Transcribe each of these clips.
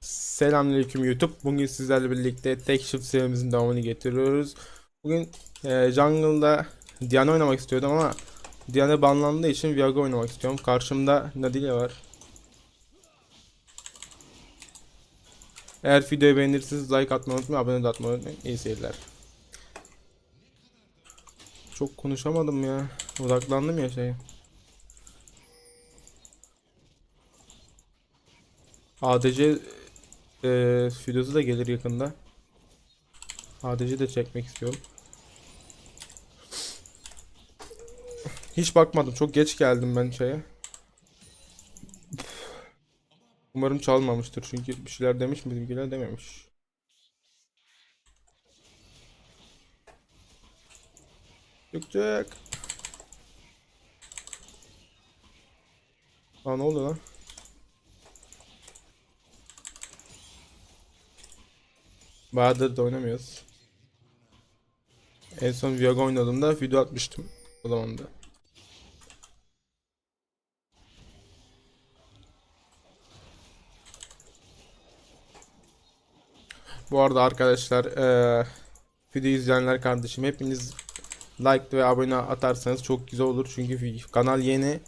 Selamünaleyküm YouTube. Bugün sizlerle birlikte Tek Shift serimizin devamını getiriyoruz. Bugün e, Jungle'da Diana oynamak istiyordum ama Diana banlandığı için Viago oynamak istiyorum. Karşımda Nadine var. Eğer videoyu beğenirseniz like atmayı unutmayın, abone de atmayı unutmayın. İyi seyirler. Çok konuşamadım ya. Odaklandım ya şeye. ADC e, videosu da gelir yakında. ADC de çekmek istiyorum. Hiç bakmadım. Çok geç geldim ben şeye. Umarım çalmamıştır çünkü bir şeyler demiş mi bizimkiler dememiş. Çıkacak. Aa ne oldu lan? Bayağıdır da oynamıyoruz. En son Viago oynadığımda video atmıştım o zaman da. Bu arada arkadaşlar eee video izleyenler kardeşim hepiniz like ve abone atarsanız çok güzel olur çünkü kanal yeni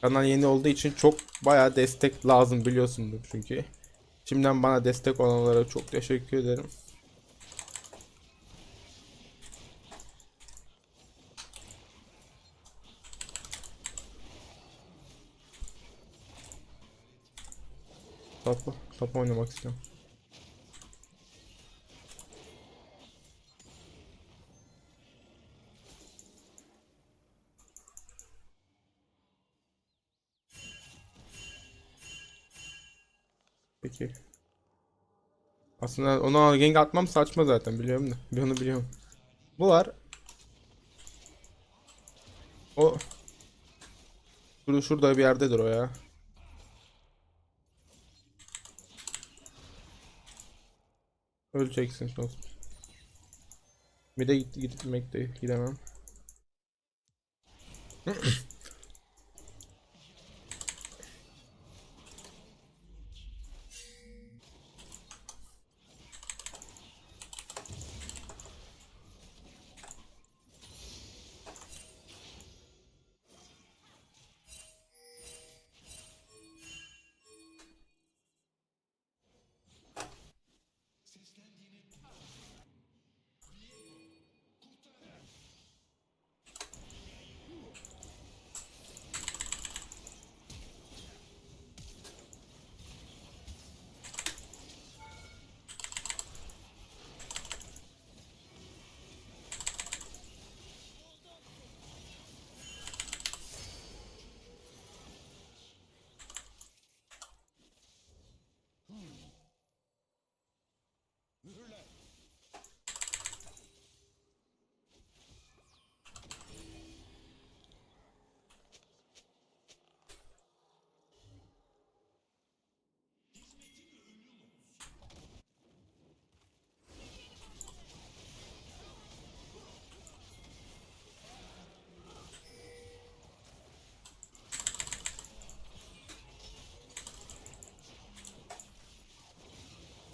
kanal yeni olduğu için çok bayağı destek lazım biliyorsundur çünkü. Şimdiden bana destek olanlara çok teşekkür ederim. Top, top oynamak istiyorum. Peki. Aslında ona gank atmam saçma zaten biliyorum da. Bir onu biliyorum. Bu var. O. Şurada, şurada bir yerdedir o ya. Öleceksin dostum. Bir de git, gitmek de gidemem.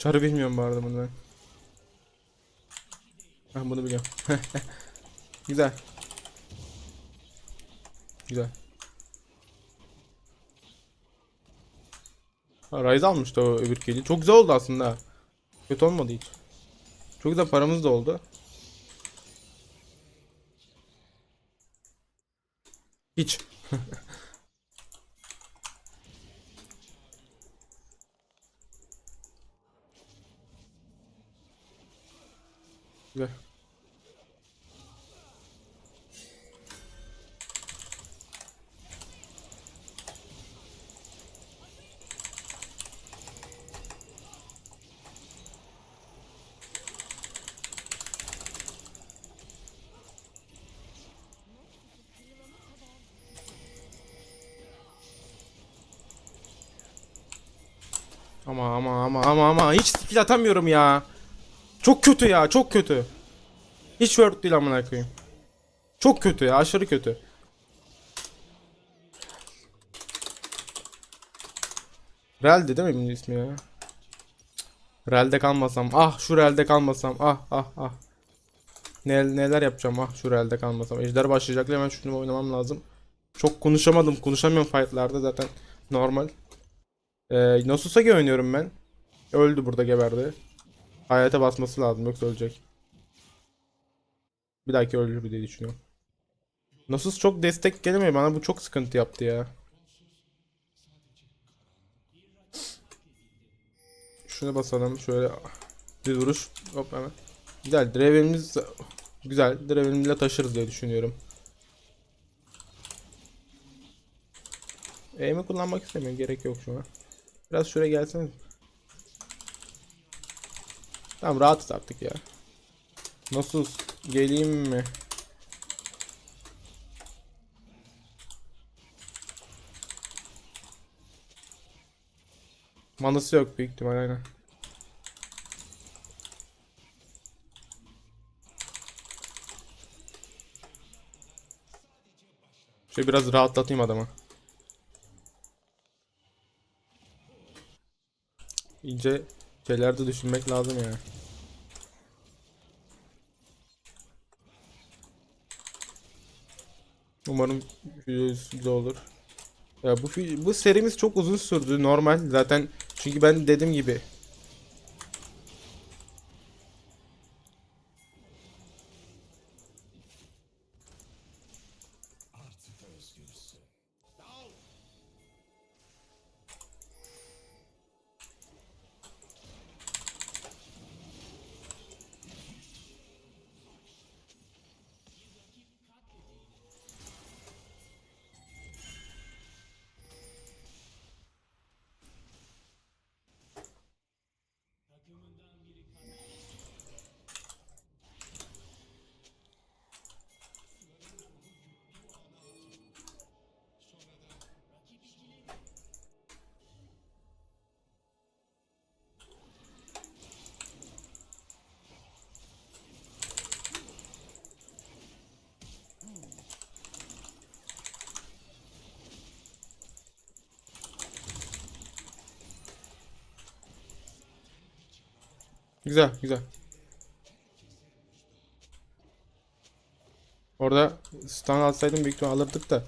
Çarı bilmiyorum bu arada bunu ben. Ben bunu biliyorum. Güzel. Güzel. Ha, almıştı o öbür kedi. Çok güzel oldu aslında. Kötü olmadı hiç. Çok güzel paramız da oldu. Hiç. Güzel. Ama ama ama ama ama hiç skill atamıyorum ya. Çok kötü ya, çok kötü. Hiç word değil amına koyayım. Çok kötü ya, aşırı kötü. Real'di değil mi bunun ismi ya? Realde kalmasam. Ah şu realde kalmasam. Ah ah ah. Ne, neler yapacağım ah şu realde kalmasam. Ejder başlayacak hemen şunu oynamam lazım. Çok konuşamadım. Konuşamıyorum fightlarda zaten. Normal. Ee, Nasusage oynuyorum ben. Öldü burada geberdi. Hayata basması lazım yoksa ölecek. Bir dahaki ölür diye düşünüyorum. Nasus çok destek gelemiyor bana bu çok sıkıntı yaptı ya. Şuna basalım şöyle bir vuruş hop hemen. Güzel Draven'imiz güzel Draven'imle taşırız diye düşünüyorum. Aim'i kullanmak istemiyorum gerek yok şu an. Biraz şuraya gelsene. Tamam rahatız artık ya. Nasıl geleyim mi? Manası yok büyük ihtimal aynen. Şöyle biraz rahatlatayım adamı. İnce şeyler de düşünmek lazım ya. Umarım güzel olur. Ya bu bu serimiz çok uzun sürdü normal zaten çünkü ben dediğim gibi güzel güzel. Orada stun atsaydım büyük ihtimal alırdık da.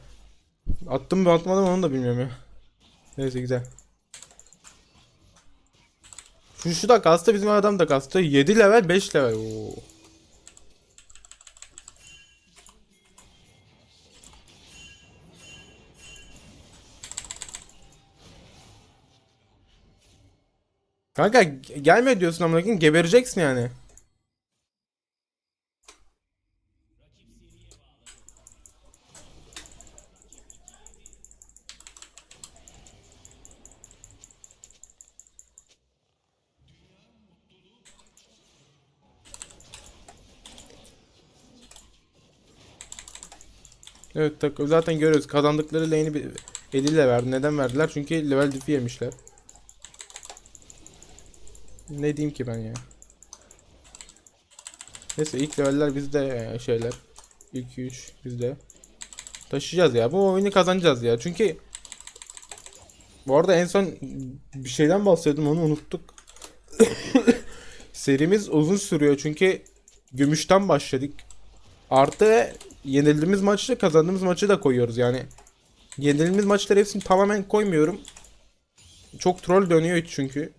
Attım mı atmadım onu da bilmiyorum ya. Neyse güzel. Şu, şu da kastı bizim adam da kastı. 7 level 5 level. Oo. Kanka ge- gelme diyorsun amına koyayım gebereceksin yani. Evet zaten görüyoruz kazandıkları lane'i bir- eliyle verdi. Neden verdiler? Çünkü level diff'i yemişler. Ne diyeyim ki ben ya? Neyse ilk leveller bizde ya şeyler. İlk 3 bizde. Taşıyacağız ya. Bu oyunu kazanacağız ya. Çünkü bu arada en son bir şeyden bahsediyordum onu unuttuk. Serimiz uzun sürüyor çünkü gümüşten başladık. Artı yenildiğimiz maçı kazandığımız maçı da koyuyoruz yani. Yenildiğimiz maçları hepsini tamamen koymuyorum. Çok troll dönüyor çünkü.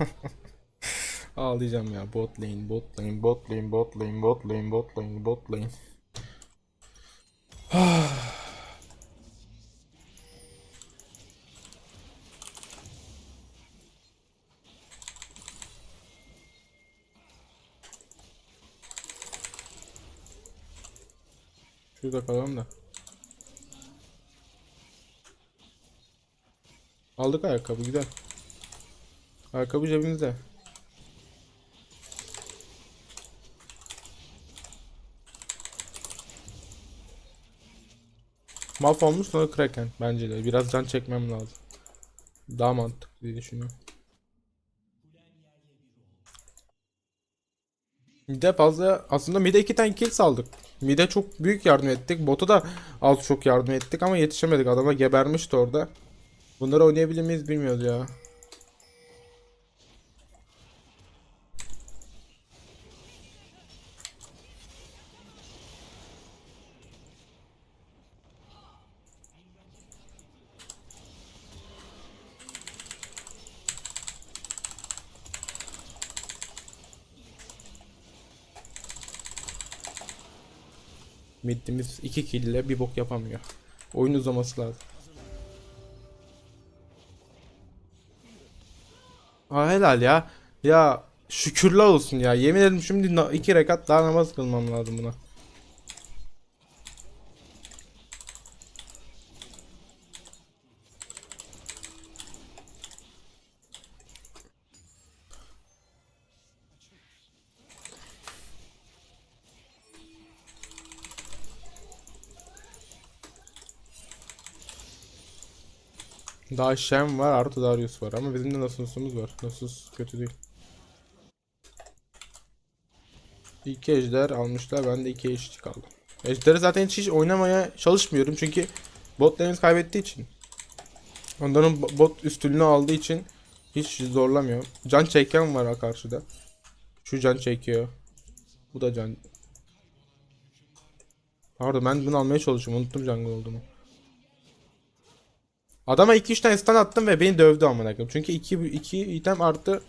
Ağlayacağım ya. Bot lane, bot lane, bot lane, bot lane, bot lane, bot lane, bot lane. Şurada kalalım da. Aldık ayakkabı güzel. Ayakkabı cebimizde. Mahvolmuş sonra Kraken bence de. Biraz can çekmem lazım. Daha mantıklı diye düşünüyorum. Mide fazla aslında mide iki tane kill saldık. Mide çok büyük yardım ettik. Bota da az çok yardım ettik ama yetişemedik. Adama gebermişti orada. Bunları oynayabilir miyiz bilmiyoruz ya. Mid'imiz 2 kill ile bir bok yapamıyor. Oyun uzaması lazım. Ha helal ya. Ya şükürler olsun ya. Yemin ederim şimdi iki rekat daha namaz kılmam lazım buna. Daha Shen var artı Darius var ama bizim de Nasus'umuz var. Nasus kötü değil. İki ejder almışlar ben de iki ejder kaldım. Ejderi zaten hiç, hiç oynamaya çalışmıyorum çünkü botlarımız kaybettiği için. Onların bo- bot üstünlüğü aldığı için hiç zorlamıyor. Can çeken var karşıda. Şu can çekiyor. Bu da can. Pardon ben bunu almaya çalışıyorum. Unuttum jungle olduğumu. Adama 2-3 tane stun attım ve beni dövdü amına koyayım. Çünkü 2 2 item artı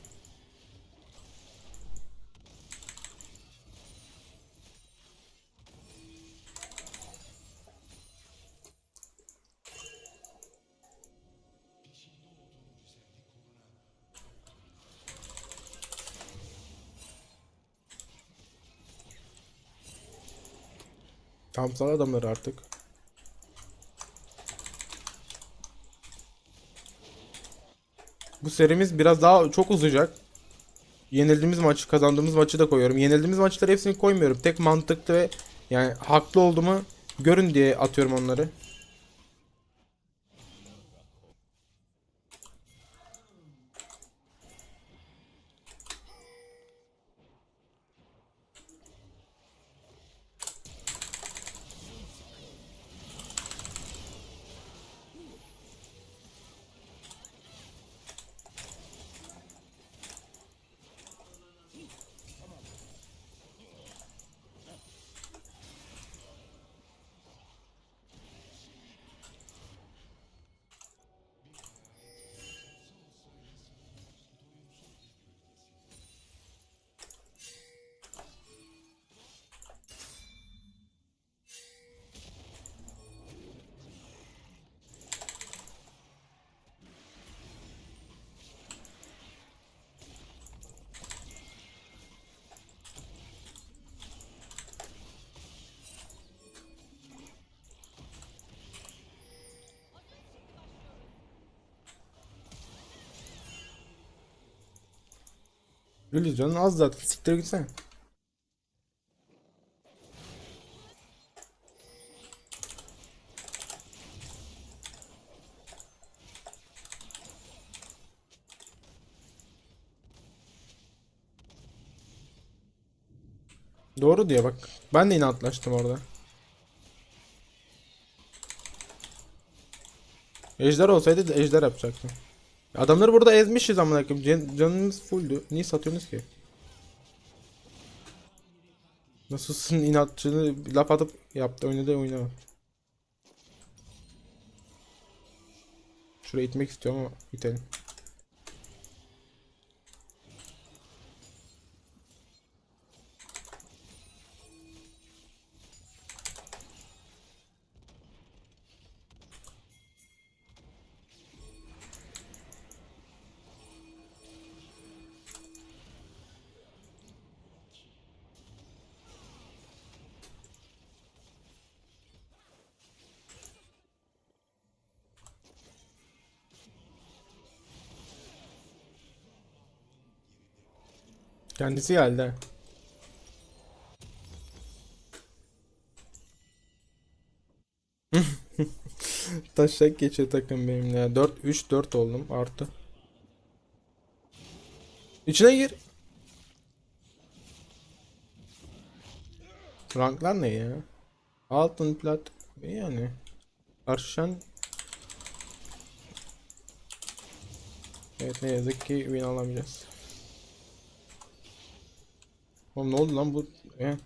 Tam sal adamları artık. Bu serimiz biraz daha çok uzayacak. Yenildiğimiz maçı, kazandığımız maçı da koyuyorum. Yenildiğimiz maçları hepsini koymuyorum. Tek mantıklı ve yani haklı olduğumu görün diye atıyorum onları. Gülüz canın az zaten. Siktir gitsene. Doğru diye bak. Ben de inatlaştım orada. Ejder olsaydı ejder yapacaktım. Adamları burada ezmişiz amına koyayım. Can, canımız fulldü. Niye satıyorsunuz ki? Nasılsın inatçını laf atıp yaptı oynadı oynama. Şuraya itmek istiyorum ama itelim. Kendisi geldi. Taşak geçiyor takım benimle. 4 3 4 oldum artı. İçine gir. Ranklar ne ya? Altın plat yani? Karşılaşan Evet ne yazık ki win alamayacağız. Oğlum ne oldu lan bu? E?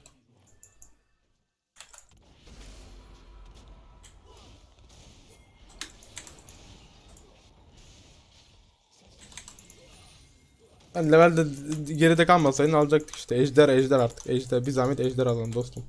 Ben levelde geride kalmasaydın alacaktık işte. Ejder ejder artık. Ejder bir zahmet ejder alalım dostum.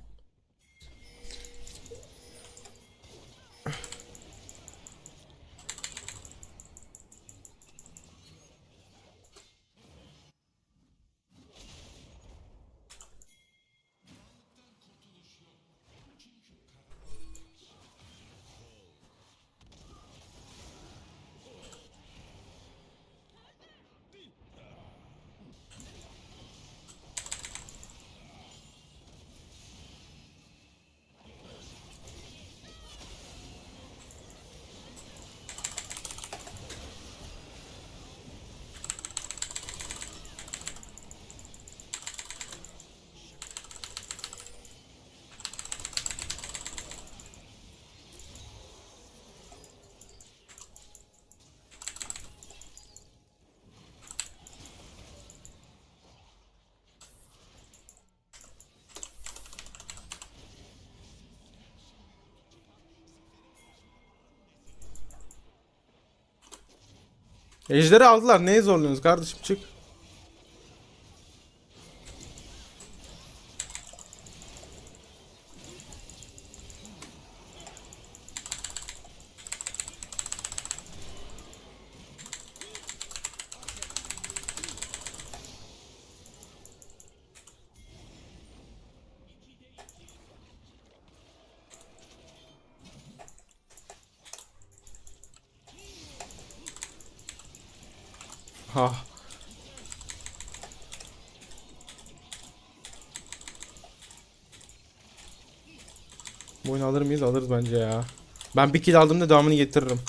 Ejderi aldılar. Neye zorluyorsunuz kardeşim çık. Ha. Bu oyunu alır mıyız? Alırız bence ya. Ben bir kill aldığımda devamını getiririm.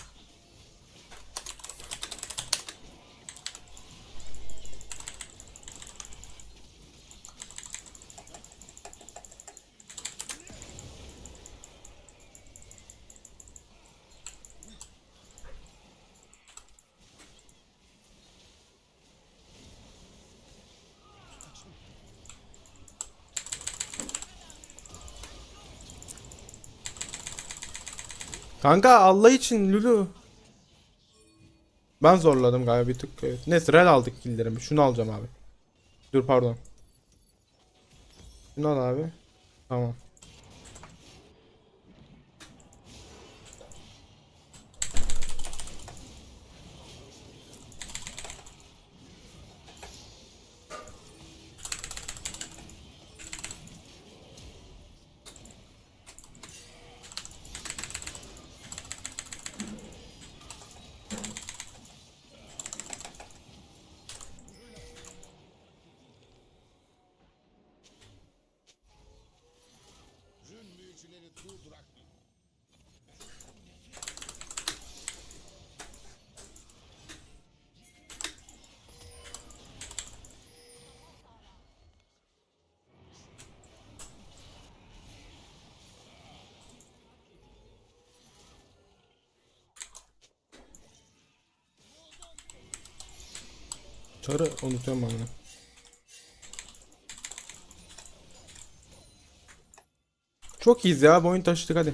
Kanka Allah için Lulu. Ben zorladım galiba bir tık. Evet. Neyse rel aldık killlerimi. Şunu alacağım abi. Dur pardon. Şunu al abi. Tamam. Çarı unutuyorum ben bunu. Çok iyiyiz ya. Bu oyun taşıdık hadi.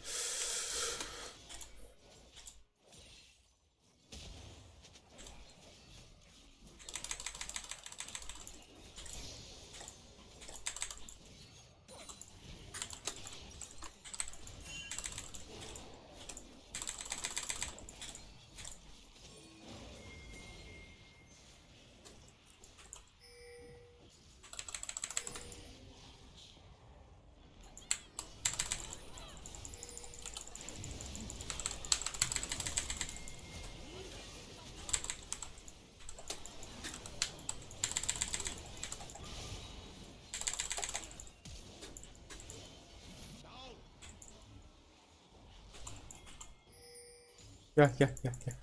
Gel gel gel gel.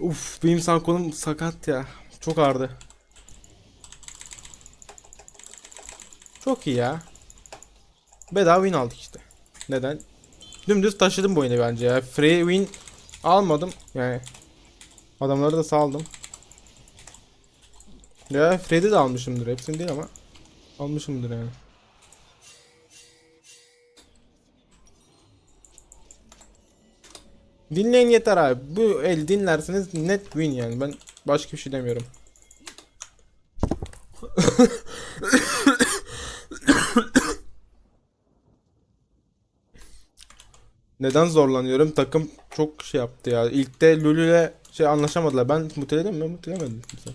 Uf benim sağ kolum sakat ya. Çok ağrıdı. Çok iyi ya. Bedava win aldık işte. Neden? Dümdüz taşıdım bu oyunu bence ya. Free win almadım. Yani adamları da saldım. Ya Fred'i de almışımdır. Hepsini değil ama almışımdır yani. Dinleyin yeter abi. Bu el dinlerseniz net win yani. Ben başka bir şey demiyorum. Neden zorlanıyorum? Takım çok şey yaptı ya. İlkte Lulu'yle şey anlaşamadılar. Ben muteledim mi? Mutelemedim kimse.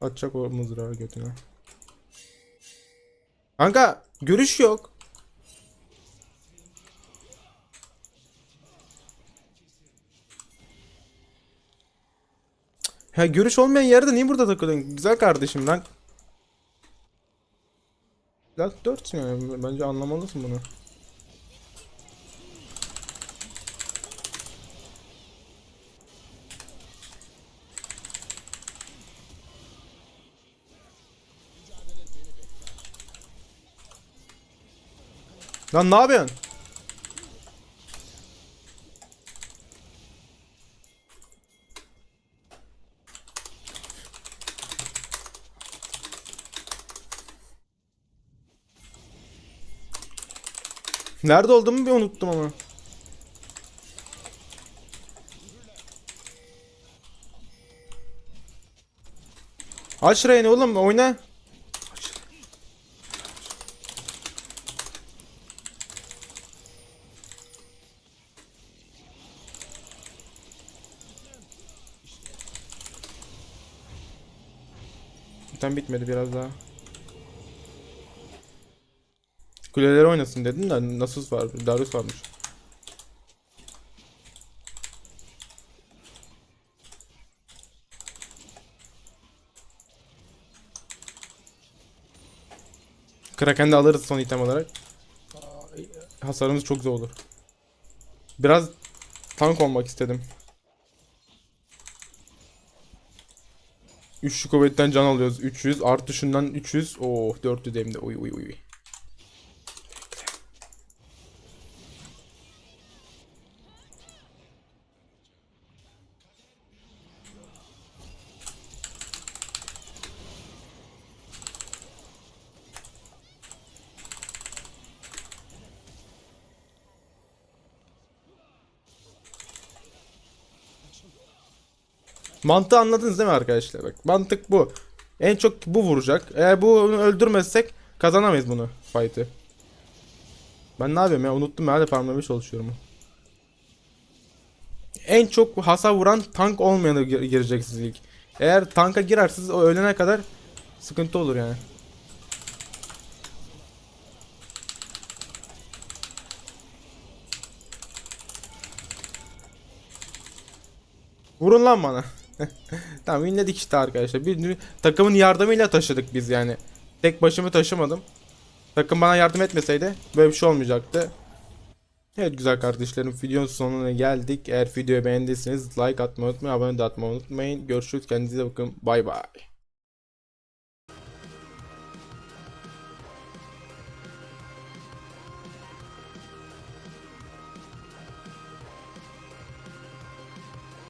Atacak o mızrağı götüne. Kanka görüş yok. Ya görüş olmayan yerde niye burada takılıyorsun? Güzel kardeşim lan. Lan 4 yani bence anlamalısın bunu. Lan ne yapıyorsun? Nerede olduğumu bir unuttum ama. Aç Reyna oğlum oyna. Tam bitmedi biraz daha. Kuleleri oynasın dedin de nasıl var? Darius varmış. Kraken de alırız son item olarak. Hasarımız çok zor olur. Biraz tank olmak istedim. Üçlü kuvvetten can alıyoruz. 300 artı şundan 300. Oo 400 hem de. Uy uy uy. Mantığı anladınız değil mi arkadaşlar? Bak mantık bu. En çok bu vuracak. Eğer bunu öldürmezsek kazanamayız bunu fight'ı. Ben ne yapıyorum ya unuttum ya de farmlamaya çalışıyorum. En çok hasar vuran tank olmayanı gir gireceksiniz ilk. Eğer tanka girersiniz o ölene kadar sıkıntı olur yani. Vurun lan bana. tamam winledik işte arkadaşlar. Bir, takımın yardımıyla taşıdık biz yani. Tek başımı taşımadım. Takım bana yardım etmeseydi böyle bir şey olmayacaktı. Evet güzel kardeşlerim videonun sonuna geldik. Eğer videoyu beğendiyseniz like atmayı unutmayın. Abone de atmayı unutmayın. Görüşürüz. Kendinize bakın. Bay bay.